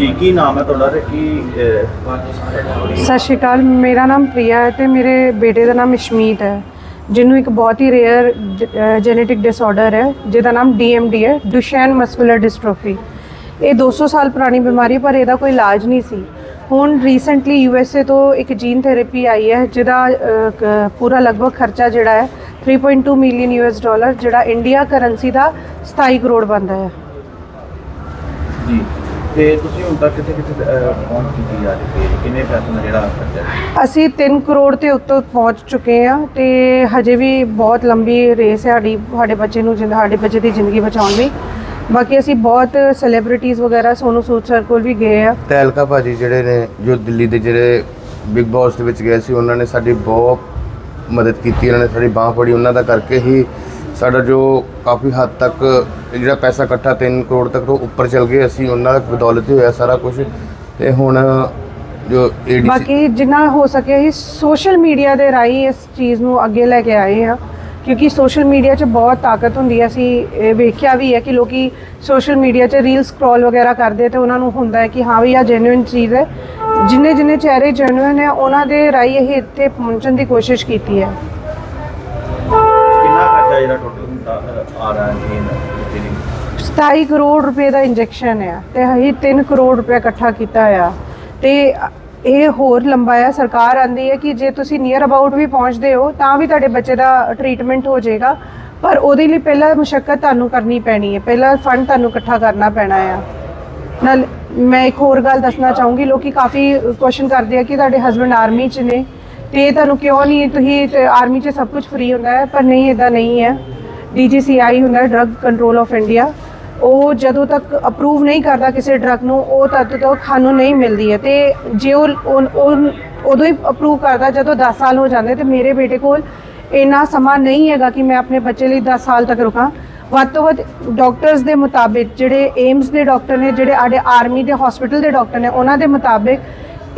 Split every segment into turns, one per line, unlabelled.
ਜੀ ਕੀ ਨਾਮ ਹੈ ਤੁਹਾਡਾ ਤੇ ਕੀ
ਸਤਿ ਸ਼੍ਰੀ ਅਕਾਲ ਮੇਰਾ ਨਾਮ ਪ੍ਰਿਆ ਹੈ ਤੇ ਮੇਰੇ ਬੇਟੇ ਦਾ ਨਾਮ ਇਸ਼ਮੀਤ ਹੈ ਜਿਹਨੂੰ ਇੱਕ ਬਹੁਤ ਹੀ ਰੇਅਰ ਜੈਨੇਟਿਕ ਡਿਸਆਰਡਰ ਹੈ ਜਿਹਦਾ ਨਾਮ DMD ਹੈ ਡੁਸ਼ੈਨ ਮਸਕੂਲਰ ਡਿਸਟ੍ਰੋਫੀ ਇਹ 200 ਸਾਲ ਪੁਰਾਣੀ ਬਿਮਾਰੀ ਪਰ ਇਹਦਾ ਕੋਈ ਇਲਾਜ ਨਹੀਂ ਸੀ। ਹੁਣ ਰੀਸੈਂਟਲੀ USA ਤੋਂ ਇੱਕ ਜੀਨ ਥੈਰੇਪੀ ਆਈ ਹੈ ਜਿਹਦਾ ਪੂਰਾ ਲਗਭਗ ਖਰਚਾ ਜਿਹੜਾ ਹੈ 3.2 ਮਿਲੀਅਨ ਯੂਐਸ ਡਾਲਰ ਜਿਹੜਾ ਇੰਡੀਆ ਕਰੰਸੀ ਦਾ 27 ਕਰੋੜ ਬਣਦਾ ਹੈ।
ਜੀ। ਤੇ ਤੁਸੀਂ ਹੁਣ ਤੱਕ ਕਿੱਥੇ ਕਿੱਥੇ ਅਹ, ਪਹੁੰਚ ਕੀਤੀ ਜਾ ਰਹੀ ਹੈ ਕਿੰਨੇ ਪੈਸੇ ਦਾ ਜਿਹੜਾ ਖਰਚਾ ਹੈ?
ਅਸੀਂ 3 ਕਰੋੜ ਤੇ ਉੱਤੋਂ ਪਹੁੰਚ ਚੁੱਕੇ ਹਾਂ ਤੇ ਹਜੇ ਵੀ ਬਹੁਤ ਲੰਬੀ ਰੇਸ ਹੈ ਸਾਡੀ ਸਾਡੇ ਬੱਚੇ ਨੂੰ ਜਿੰਦ ਸਾਡੇ ਬੱਚੇ ਦੀ ਜ਼ਿੰਦਗੀ ਬਚਾਉਣ ਲਈ ਬਾਕੀ ਅਸੀਂ ਬਹੁਤ ਸੈਲੀਬ੍ਰਿਟੀਜ਼ ਵਗੈਰਾ ਸੋਨੂ ਸੂਦ ਸਰ ਕੋਲ ਵੀ ਗਏ ਆ
ਤੈਲਕਾ ਭਾਜੀ ਜਿਹੜੇ ਨੇ ਜੋ ਦਿੱਲੀ ਦੇ ਜਿਹੜੇ ਬਿਗ ਬੌਸ ਦੇ ਵਿੱਚ ਗਏ ਸੀ ਉਹਨਾਂ ਨੇ ਸਾਡੀ ਬਹੁਤ ਮਦਦ ਕੀਤੀ ਉਹਨਾਂ ਨੇ ਸਾਡੀ ਬਾਹ ਫੜੀ ਉਹਨਾਂ ਦਾ ਕਰਕੇ ਹੀ ਸਾਡਾ ਜੋ ਕਾਫੀ ਹੱਦ ਤੱਕ ਜਿਹੜਾ ਪੈਸਾ ਇਕੱਠਾ 3 ਕਰੋੜ ਤੱਕ ਤੋਂ ਉੱਪਰ ਚਲ ਗਏ ਅਸੀਂ ਉਹਨਾਂ ਦਾ ਬਦੌਲਤ ਹੀ ਹੋਇਆ ਸਾਰਾ ਕੁਝ ਤੇ ਹੁਣ ਜੋ ਏਡੀਸੀ
ਬਾਕੀ ਜਿੰਨਾ ਹੋ ਸਕੇ ਅਸੀਂ ਸੋਸ਼ਲ ਮੀਡੀਆ ਦੇ ਰਾਹੀਂ ਇਸ ਚੀਜ਼ ਨੂੰ ਅੱਗੇ ਲੈ ਕੇ ਆਏ ਹਾਂ। ਕਿਉਂਕਿ ਸੋਸ਼ਲ ਮੀਡੀਆ 'ਚ ਬਹੁਤ ਤਾਕਤ ਹੁੰਦੀ ਹੈ, ਅਸੀਂ ਇਹ ਵੇਖਿਆ ਵੀ ਹੈ ਕਿ ਲੋਕੀ ਸੋਸ਼ਲ ਮੀਡੀਆ 'ਚ ਰੀਲ ਸਕਰੋਲ ਵਗੈਰਾ ਕਰਦੇ ਤੇ ਉਹਨਾਂ ਨੂੰ ਹੁੰਦਾ ਹੈ ਕਿ ਹਾਂ ਵੀ ਆ ਜੈਨੂਇਨ ਚੀਜ਼ ਹੈ। ਜਿੰਨੇ ਜਿੰਨੇ ਚਿਹਰੇ ਜੈਨੂਇਨ ਹੈ, ਉਹਨਾਂ ਦੇ ਰਾਹੀਂ ਇਹ ਇੱਥੇ ਪਹੁੰਚਣ ਦੀ ਕੋਸ਼ਿਸ਼ ਕੀਤੀ ਹੈ।
ਖਰਚਾ ਜਿਹੜਾ ਟੋਟਲ ਆ ਰਿਹਾ ਹੈ ਜੀ ਇਹਦੀ
27 ਕਰੋੜ ਰੁਪਏ ਦਾ ਇੰਜੈਕਸ਼ਨ ਆ ਤੇ ਅਸੀਂ 3 ਕਰੋੜ ਰੁਪਏ ਇਕੱਠਾ ਕੀਤਾ ਆ। ਤੇ ਇਹ ਹੋਰ ਲੰਬਾ ਆ, ਸਰਕਾਰ ਆਂਦੀ ਹੈ ਕਿ ਜੇ ਤੁਸੀਂ ਨੀਅਰ ਅਬਾਊਟ ਵੀ ਪਹੁੰਚਦੇ ਹੋ, ਤਾਂ ਵੀ ਤੁਹਾਡੇ ਬੱਚੇ ਦਾ ਟ੍ਰੀਟਮੈਂਟ ਹੋ ਜਾਏਗਾ। ਪਰ ਉਹਦੇ ਲਈ ਪਹਿਲਾਂ ਮੁਸ਼ਕਲ ਤੁਹਾਨੂੰ ਕਰਨੀ ਪੈਣੀ ਹੈ, ਪਹਿਲਾਂ ਫੰਡ ਤੁਹਾਨੂੰ ਇਕੱਠਾ ਕਰਨਾ ਪੈਣਾ ਆ। ਨਾਲ ਮੈਂ ਇੱਕ ਹੋਰ ਗੱਲ ਦੱਸਣਾ ਚਾਹੂੰਗੀ, ਲੋਕੀ ਕਾਫੀ ਕੁਐਸਚਨ ਕਰਦੇ ਆ ਕਿ ਤੁਹਾਡੇ ਹਸਬੰਡ ਆਰਮੀ 'ਚ ਨੇ। ਤੇ ਤੁਹਾਨੂੰ ਕਿਉਂ ਨਹੀਂ, ਤੁਸੀਂ ਆਰਮੀ 'ਚ ਸਭ ਕੁਝ ਫ੍ਰੀ ਹੁੰਦਾ ਹੈ, ਪਰ ਨਹੀਂ ਇਦਾਂ ਨਹੀਂ ਹੈ। DGCI ਹੁੰਦਾ ਡਰੱਗ ਕੰਟਰੋਲ ਆਫ ਇੰਡੀਆ ਉਹ ਜਦੋਂ ਤੱਕ ਅਪਰੂਵ ਨਹੀਂ ਕਰਦਾ ਕਿਸੇ ਡਰੱਗ ਨੂੰ, ਉਹ ਤਦ ਤੱਕ ਸਾਨੂੰ ਨਹੀਂ ਮਿਲਦੀ ਹੈ। ਤੇ ਜੇ ਉਹ ਉਦੋਂ ਹੀ ਅਪਰੂਵ ਕਰਦਾ, ਜਦੋਂ 10 ਸਾਲ ਹੋ ਜਾਂਦੇ, ਤੇ ਮੇਰੇ ਬੇਟੇ ਕੋਲ ਇੰਨਾ ਸਮਾਂ ਨਹੀਂ ਹੈਗਾ ਕਿ ਮੈਂ ਆਪਣੇ ਬੱਚੇ ਲਈ 10 ਸਾਲ ਤੱਕ ਰੁਕਾਂ। ਵੱਧ ਤੋਂ ਵੱਧ ਡਾਕਟਰਸ ਦੇ ਮੁਤਾਬਿਕ, ਜਿਹੜੇ ਏਮਸ ਦੇ ਡਾਕਟਰ ਨੇ, ਜਿਹੜੇ ਸਾਡੇ ਆਰਮੀ ਦੇ ਹਸਪੀਟਲ ਦੇ ਡਾਕਟਰ ਨੇ, ਉਹਨਾਂ ਦੇ ਮੁਤਾਬਿਕ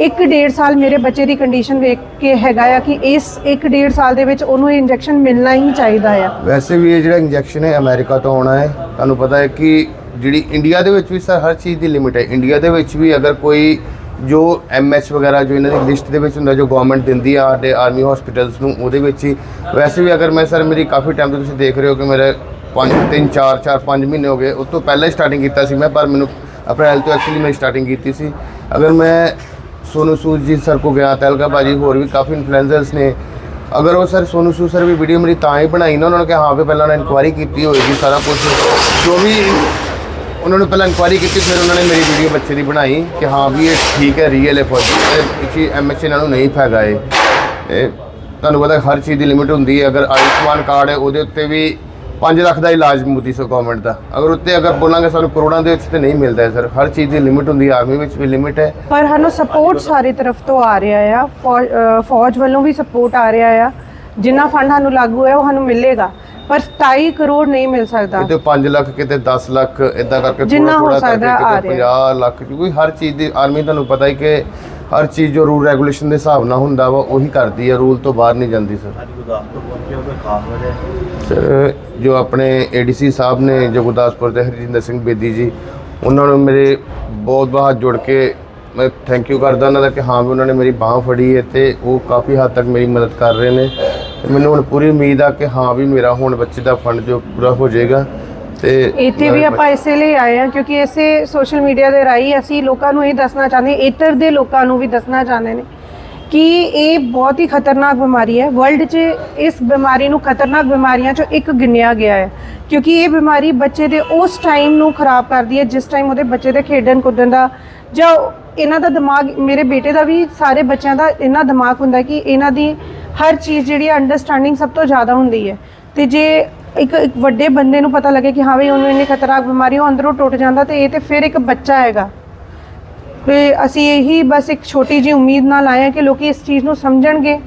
ਇੱਕ ਡੇਢ ਸਾਲ ਮੇਰੇ ਬੱਚੇ ਦੀ ਕੰਡੀਸ਼ਨ ਵੇਖ ਕੇ ਹੈਗਾ ਆ ਕਿ ਇਸ ਇੱਕ ਡੇਢ ਸਾਲ ਦੇ ਵਿੱਚ ਉਹਨੂੰ ਇਹ ਇੰਜੈਕਸ਼ਨ ਮਿਲਣਾ ਹੀ ਚਾਹੀਦਾ ਆ।
ਵੈਸੇ ਵੀ ਇਹ ਜਿਹੜਾ ਇੰਜੈਕਸ਼ਨ ਹੈ ਅਮਰੀਕਾ ਤੋਂ ਆਉਣਾ ਹੈ। ਤੁਹਾਨੂੰ ਪਤਾ ਹੈ ਕਿ ਜਿਹੜੀ ਇੰਡੀਆ ਦੇ ਵਿੱਚ ਵੀ ਸਰ ਹਰ ਚੀਜ਼ ਦੀ ਲਿਮਿਟ ਹੈ। ਇੰਡੀਆ ਦੇ ਵਿੱਚ ਵੀ ਅਗਰ ਕੋਈ ਜੋ ਐਮਐਚ ਵਗੈਰਾ ਜੋ ਇਹਨਾਂ ਦੀ ਲਿਸਟ ਦੇ ਵਿੱਚ ਹੁੰਦਾ, ਜੋ ਗਵਰਨਮੈਂਟ ਦਿੰਦੀ ਆ, ਸਾਡੇ ਆਰਮੀ ਹਸਪੀਟਲਸ ਨੂੰ, ਉਹਦੇ ਵਿੱਚ ਹੀ। ਵੈਸੇ ਵੀ ਅਗਰ ਮੈਂ ਸਰ ਮੇਰੀ ਕਾਫੀ ਟਾਈਮ ਤੋਂ ਤੁਸੀਂ ਦੇਖ ਰਹੇ ਹੋ ਕਿ ਮੇਰੇ 5 3 4 4 5 ਮਹੀਨੇ ਹੋ ਗਏ। ਉਸ ਤੋਂ ਪਹਿਲਾਂ ਹੀ ਸਟਾਰਟਿੰਗ ਕੀਤਾ ਸੀ ਮੈਂ, ਪਰ ਮੈਨੂੰ ਅਪ੍ਰੈਲ ਤੋਂ ਐਕਚੁਅਲੀ ਮੈਂ ਸਟਾਰਟਿੰਗ ਕੀਤੀ ਸੀ। ਅਗਰ ਮੈਂ ਸੋਨੂ ਸੂਦ ਜੀ ਸਰ ਕੋ ਗਿਆ ਤੈਲਕਾ ਬਾਜੀ ਹੋਰ ਵੀ ਕਾਫੀ ਇਨਫਲੂਐਂਸਰਸ ਨੇ। ਅਗਰ ਉਹ ਸਰ ਸੋਨੂ ਸੂਦ ਸਰ ਵੀ ਵੀਡੀਓ ਮੇਰੀ ਤਾਂ ਹੀ ਬਣਾਈ ਨਾ, ਉਹਨਾਂ ਨੇ ਕਿਹਾ, ਹਾਂ ਵੀ ਪਹਿਲਾਂ ਉਹਨਾਂ ਇਨਕੁਆਇਰੀ ਕੀਤੀ ਹੋਏਗੀ ਸਾਰਾ ਕੁਝ ਜੋ ਵੀ ਉਹਨਾਂ ਨੇ ਪਹਿਲਾਂ ਇਨਕੁਆਇਰੀ ਕੀਤੀ, ਫਿਰ ਉਹਨਾਂ ਨੇ ਮੇਰੀ ਵੀਡੀਓ ਬੱਚੇ ਦੀ ਬਣਾਈ ਕਿ ਹਾਂ ਵੀ ਇਹ ਠੀਕ ਹੈ ਰੀਅਲ ਹੈ ਫੌਜੀ ਇਹ ਐਮਐਚ ਇਹਨਾਂ ਨੂੰ ਨਹੀਂ ਫਾਇਦਾ ਇਹ। ਇਹ ਤੁਹਾਨੂੰ ਪਤਾ ਹਰ ਚੀਜ਼ ਦੀ ਲਿਮਿਟ ਹੁੰਦੀ ਹੈ। ਅਗਰ ਆਯੁਸ਼ਮਾਨ ਕਾਰਡ ਹੈ, ਉਹਦੇ ਉੱਤੇ ਵੀ 5 ਲੱਖ ਦਾ ਇਲਾਜ ਮੋਦੀ ਸੋ ਗਵਰਨਮੈਂਟ ਦਾ। ਅਗਰ ਉੱਤੇ ਅਗਰ ਬੋਲਾਂਗੇ ਸਾਨੂੰ ਕਰੋੜਾਂ ਦੇ ਵਿੱਚ ਤੇ ਨਹੀਂ ਮਿਲਦਾ ਹੈ ਸਰ। ਹਰ ਚੀਜ਼ ਦੀ ਲਿਮਿਟ ਹੁੰਦੀ ਹੈ ਆਰਮੀ ਵਿੱਚ ਵੀ ਲਿਮਿਟ ਹੈ।
ਪਰ ਸਾਨੂੰ ਸਪੋਰਟ ਸਾਰੀ ਤਰਫ ਤੋਂ ਆ ਰਿਹਾ ਆ। ਫੌਜ ਅ, ਫੌਜ ਵੱਲੋਂ ਵੀ ਸਪੋਰਟ ਆ ਰਿਹਾ ਆ। ਜਿੰਨਾ ਫੰਡ ਸਾਨੂੰ ਲਾਗੂ ਹੈ ਉਹ ਸਾਨੂੰ ਮਿਲੇਗਾ। ਪਰ 27 ਕਰੋੜ ਨਹੀਂ ਮਿਲ ਸਕਦਾ।
ਕਿਤੇ 5 ਲੱਖ ਕਿਤੇ 10 ਲੱਖ ਇਦਾਂ ਕਰਕੇ
ਜਿੰਨਾ ਹੋ ਸਕਦਾ ਆ
ਕਿਤੇ
ਰਿਹਾ।
50 ਲੱਖ ਕਿਉਂਕਿ ਹਰ ਚੀਜ਼ ਦੀ ਆਰਮੀ ਤੁਹਾਨੂੰ ਪਤਾ ਹੀ ਕਿ ਹਰ ਚੀਜ਼ ਜੋ ਰੂਲ ਰੈਗੂਲੇਸ਼ਨ ਦੇ ਹਿਸਾਬ ਨਾਲ ਹੁੰਦਾ ਵਾ ਉਹੀ ਕਰਦੀ ਹੈ ਰੂਲ ਤੋਂ ਬਾਹਰ ਨਹੀਂ ਜਾਂਦੀ ਸਰ।
ਅੱਜ ਗੁਰਦਾਸਪੁਰ ਪਹੁੰਚੇ ਹੋ ਕੋਈ ਖਾਸ ਵਜ੍ਹਾ ਹੈ?
ਸਰ ਜੋ ਆਪਣੇ ਏਡੀਸੀ ਸਾਹਿਬ ਨੇ, ਜੋ ਗੁਰਦਾਸਪੁਰ ਦੇ ਹਰਜਿੰਦਰ ਸਿੰਘ ਬੇਦੀ ਜੀ, ਉਹਨਾਂ ਨੂੰ ਮੇਰੇ ਬਹੁਤ ਬਹੁਤ ਜੁੜ ਕੇ ਮੈਂ ਥੈਂਕ ਯੂ ਕਰਦਾ ਉਹਨਾਂ ਦਾ ਕਿ ਹਾਂ ਵੀ ਉਹਨਾਂ ਨੇ ਮੇਰੀ ਬਾਹ ਫੜੀ ਹੈ ਤੇ ਉਹ ਕਾਫੀ ਹੱਦ ਤੱਕ ਮੇਰੀ ਮਦਦ ਕਰ ਰਹੇ ਨੇ। ਤੇ ਮੈਨੂੰ ਹੁਣ ਪੂਰੀ ਉਮੀਦ ਆ ਕਿ ਹਾਂ ਵੀ ਮੇਰਾ ਹੁਣ ਬੱਚੇ ਦਾ ਫੰਡ ਜੋ ਪੂਰਾ ਹੋ ਜਾਏਗਾ ਤੇ
ਇੱਥੇ ਵੀ ਆਪਾਂ ਇਸੇ ਲਈ ਆਏ ਹਾਂ ਕਿਉਂਕਿ ਇਸੇ ਸੋਸ਼ਲ ਮੀਡੀਆ ਦੇ ਰਾਹੀਂ ਅਸੀਂ ਲੋਕਾਂ ਨੂੰ ਇਹ ਦੱਸਣਾ ਚਾਹੁੰਦੇ ਇਤਰ ਦੇ ਲੋਕਾਂ ਨੂੰ ਵੀ ਦੱਸਣਾ ਚਾਹੁੰਦੇ ਨੇ। ਕਿ ਇਹ ਬਹੁਤ ਹੀ ਖਤਰਨਾਕ ਬਿਮਾਰੀ ਹੈ। ਵਰਲਡ 'ਚ ਇਸ ਬਿਮਾਰੀ ਨੂੰ ਖਤਰਨਾਕ ਬਿਮਾਰੀਆਂ 'ਚੋਂ ਇੱਕ ਗਿਣਿਆ ਗਿਆ ਹੈ। ਕਿਉਂਕਿ ਇਹ ਬਿਮਾਰੀ ਬੱਚੇ ਦੇ ਉਸ ਟਾਈਮ ਨੂੰ ਖਰਾਬ ਕਰਦੀ ਹੈ, ਜਿਸ ਟਾਈਮ ਉਹਦੇ ਬੱਚੇ ਦੇ ਖੇਡਣ ਕੁੱਦਣ ਦਾ ਜਾਂ ਇਹਨਾਂ ਦਾ ਦਿਮਾਗ, ਮੇਰੇ ਬੇਟੇ ਦਾ ਵੀ ਸਾਰੇ ਬੱਚਿਆਂ ਦਾ ਇਹਨਾਂ ਦਿਮਾਗ ਹੁੰਦਾ ਕਿ ਇਹਨਾਂ ਦੀ ਹਰ ਚੀਜ਼ ਜਿਹੜੀ ਅੰਡਰਸਟੈਂਡਿੰਗ ਸਭ ਤੋਂ ਜ਼ਿਆਦਾ ਹੁੰਦੀ ਹੈ। ਤੇ ਜੇ ਇੱਕ ਇੱਕ ਵੱਡੇ ਬੰਦੇ ਨੂੰ ਪਤਾ ਲੱਗੇ ਕਿ ਹਾਂ ਵੀ ਉਹਨੂੰ ਇੰਨੀ ਖਤਰਨਾਕ ਬਿਮਾਰੀ ਉਹ ਅੰਦਰੋਂ ਟੁੱਟ ਜਾਂਦਾ ਤੇ ਇਹ ਤੇ ਫਿਰ ਇੱਕ ਬੱਚਾ ਹੈਗਾ। ਤੇ ਅਸੀਂ ਇਹੀ ਬਸ ਇੱਕ ਛੋਟੀ ਜੀ ਉਮੀਦ ਨਾਲ ਆਏ ਹਾਂ ਕਿ ਲੋਕੀ ਇਸ ਚੀਜ਼ ਨੂੰ ਸਮਝਣਗੇ।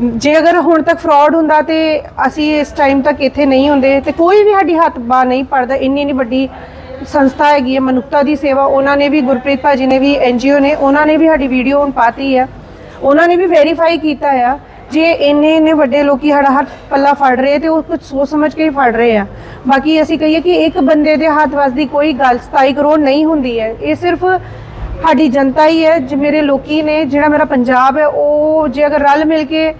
ਜੇ ਅਗਰ ਹੁਣ ਤੱਕ ਫਰਾਡ ਹੁੰਦਾ ਤੇ ਅਸੀਂ ਇਸ ਟਾਈਮ ਤੱਕ ਇੱਥੇ ਨਹੀਂ ਹੁੰਦੇ ਤੇ ਕੋਈ ਵੀ ਸਾਡੀ ਹੱਥ ਬਾ ਨਹੀਂ ਪੜਦਾ। ਇੰਨੀ ਇੰਨੀ ਵੱਡੀ ਸੰਸਥਾ ਹੈਗੀ ਹੈ, ਮਨੁੱਖਤਾ ਦੀ ਸੇਵਾ, ਉਹਨਾਂ ਨੇ ਵੀ, ਗੁਰਪ੍ਰੀਤ ਭਾਜੀ ਨੇ ਵੀ ਐਨਜੀਓ ਨੇ, ਉਹਨਾਂ ਨੇ ਵੀ ਸਾਡੀ ਵੀਡੀਓ ਹੁਣ ਪਾਤੀ ਹੈ ਉਹਨਾਂ ਨੇ ਵੀ ਵੈਰੀਫਾਈ ਕੀਤਾ ਆ ਜੇ ਇੰਨੇ ਇੰਨੇ ਵੱਡੇ ਲੋਕੀ ਸਾਡਾ ਹੱਥ ਪੱਲਾ ਫੜ ਰਹੇ ਤੇ ਉਹ ਕੁਝ ਸੋਚ ਸਮਝ ਕੇ ਹੀ ਫੜ ਰਹੇ ਆ। ਬਾਕੀ ਅਸੀਂ ਕਹੀਏ ਕਿ ਇੱਕ ਬੰਦੇ ਦੇ ਹੱਥ ਵੱਸਦੀ ਕੋਈ ਗੱਲ 27 ਕਰੋੜ ਨਹੀਂ ਹੁੰਦੀ ਹੈ। ਇਹ ਸਿਰਫ ਸਾਡੀ ਜਨਤਾ ਹੀ ਹੈ, ਜੇ ਮੇਰੇ ਲੋਕੀ ਨੇ, ਜਿਹੜਾ ਮੇਰਾ ਪੰਜਾਬ ਹੈ, ਉਹ ਜੇ ਅਗਰ ਰਲ ਮਿਲ ਕੇ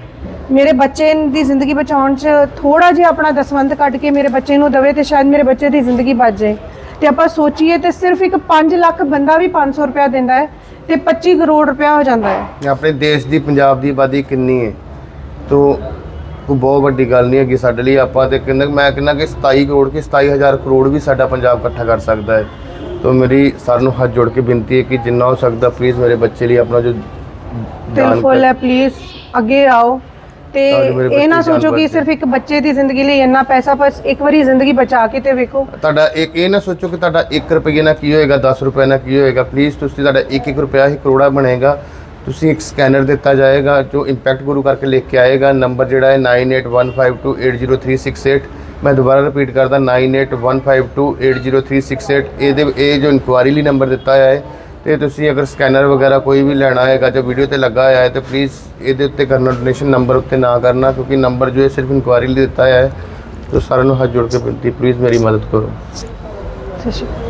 ਮੇਰੇ ਬੱਚੇ ਦੀ ਜ਼ਿੰਦਗੀ ਬਚਾਉਣ 'ਚ ਥੋੜਾ ਜਿਹਾ ਆਪਣਾ ਦਸਵੰਧ ਕੱਢ ਕੇ ਮੇਰੇ ਬੱਚੇ ਨੂੰ ਦਵੇ, ਤੇ ਸ਼ਾਇਦ ਮੇਰੇ ਬੱਚੇ ਦੀ ਜ਼ਿੰਦਗੀ ਬਚ ਜਾਏ। ਤੇ ਆਪਾਂ ਸੋਚੀਏ, ਤੇ ਸਿਰਫ ਇੱਕ 5 ਲੱਖ ਬੰਦਾ ਵੀ 500 ਰੁਪਇਆ ਦਿੰਦਾ ਹੈ, ਤੇ 25 ਕਰੋੜ ਰੁਪਇਆ ਹੋ ਜਾਂਦਾ ਹੈ।
ਆਪਣੇ ਦੇਸ਼ ਦੀ, ਪੰਜਾਬ ਦੀ ਆਬਾਦੀ ਕਿੰਨੀ ਹੈ? ਤੋ ਕੋਈ ਬਹੁਤ ਵੱਡੀ ਗੱਲ ਨਹੀਂ ਹੈਗੀ ਸਾਡੇ ਲਈ ਆਪਾਂ ਤੇ ਕਹਿੰਦਾ ਮੈਂ ਕਹਿੰਦਾ ਕਿ 27 ਕਰੋੜ ਕਿ 27000 ਕਰੋੜ ਵੀ ਸਾਡਾ ਪੰਜਾਬ ਇਕੱਠਾ ਕਰ ਸਕਦਾ ਹੈ। ਤੋ ਮੇਰੀ ਸਾਰਿਆਂ ਨੂੰ ਹੱਥ ਜੋੜ ਕੇ ਬੇਨਤੀ ਹੈ ਕਿ ਜਿੰਨਾ ਹੋ ਸਕਦਾ ਪਲੀਜ਼ ਮੇਰੇ ਬੱਚੇ ਲਈ ਆਪਣਾ ਜੋ ਜਾਨ
ਫੁੱਲ ਹੈ ਪਲੀਜ਼ ਅੱਗੇ ਆਓ। ਤੇ
ਤਾਂ ਜੋ ਮੇਰੇ
ਇਹ ਨਾ
ਬੱਚੇ
ਸੋਚੋ ਕਿ
ਬਚ
ਸਿਰਫ ਇੱਕ ਬੱਚੇ ਦੀ ਜ਼ਿੰਦਗੀ ਲਈ ਇੰਨਾ ਪੈਸਾ ਬਸ ਇੱਕ ਵਾਰੀ ਜ਼ਿੰਦਗੀ ਬਚਾ ਕੇ ਤੇ ਵੇਖੋ।
ਤੁਹਾਡਾ ਇੱਕ ਇਹ ਨਾ ਸੋਚੋ ਕਿ ਤੁਹਾਡਾ 1 ਰੁਪਏ ਨਾਲ ਕੀ ਹੋਏਗਾ 10 ਰੁਪਏ ਨਾਲ ਕੀ ਹੋਏਗਾ। ਪਲੀਜ਼ ਤੁਸੀਂ ਤੁਹਾਡਾ 1-1 ਰੁਪਿਆ ਹੀ ਕਰੋੜਾ ਬਣੇਗਾ। ਤੁਸੀਂ ਇੱਕ ਸਕੈਨਰ ਦਿੱਤਾ ਜਾਏਗਾ ਜੋ ਇੰਪੈਕਟ ਗੁਰੂ ਕਰਕੇ ਲਿਖ ਕੇ ਆਏਗਾ। ਨੰਬਰ ਜਿਹੜਾ ਹੈ 9815280368 ਮੈਂ ਦੁਬਾਰਾ ਰਿਪੀਟ ਕਰਦਾ 9815280368 ਇਹਦੇ, ਇਹ ਜੋ ਇਨਕੁਆਰੀ ਲਈ ਨੰਬਰ ਦਿੱਤਾ ਹੋਇਆ ਹੈ, ਤੇ ਤੁਸੀਂ ਅਗਰ ਸਕੈਨਰ ਵਗੈਰਾ ਕੋਈ ਵੀ ਲੈਣਾ ਹੈਗਾ ਜੋ ਵੀਡੀਓ ਤੇ ਲੱਗਾ ਹੋਇਆ ਹੈ, ਤੇ ਪਲੀਜ਼ ਇਹਦੇ ਉੱਤੇ ਕਰਨਾ ਡੋਨੇਸ਼ਨ ਨੰਬਰ ਉੱਤੇ ਨਾ ਕਰਨਾ, ਕਿਉਂਕਿ ਨੰਬਰ ਜੋ ਹੈ ਸਿਰਫ ਇਨਕੁਆਰੀ ਲਈ ਦਿੱਤਾ ਹੋਇਆ ਹੈ। ਤੋ ਸਾਰਿਆਂ ਨੂੰ ਹੱਥ ਜੋੜ ਕੇ ਬੇਨਤੀ ਪਲੀਜ਼ ਮੇਰੀ ਮਦਦ ਕਰੋ।
ਸਤਿ ਸ਼੍ਰੀ ਅਕਾਲ।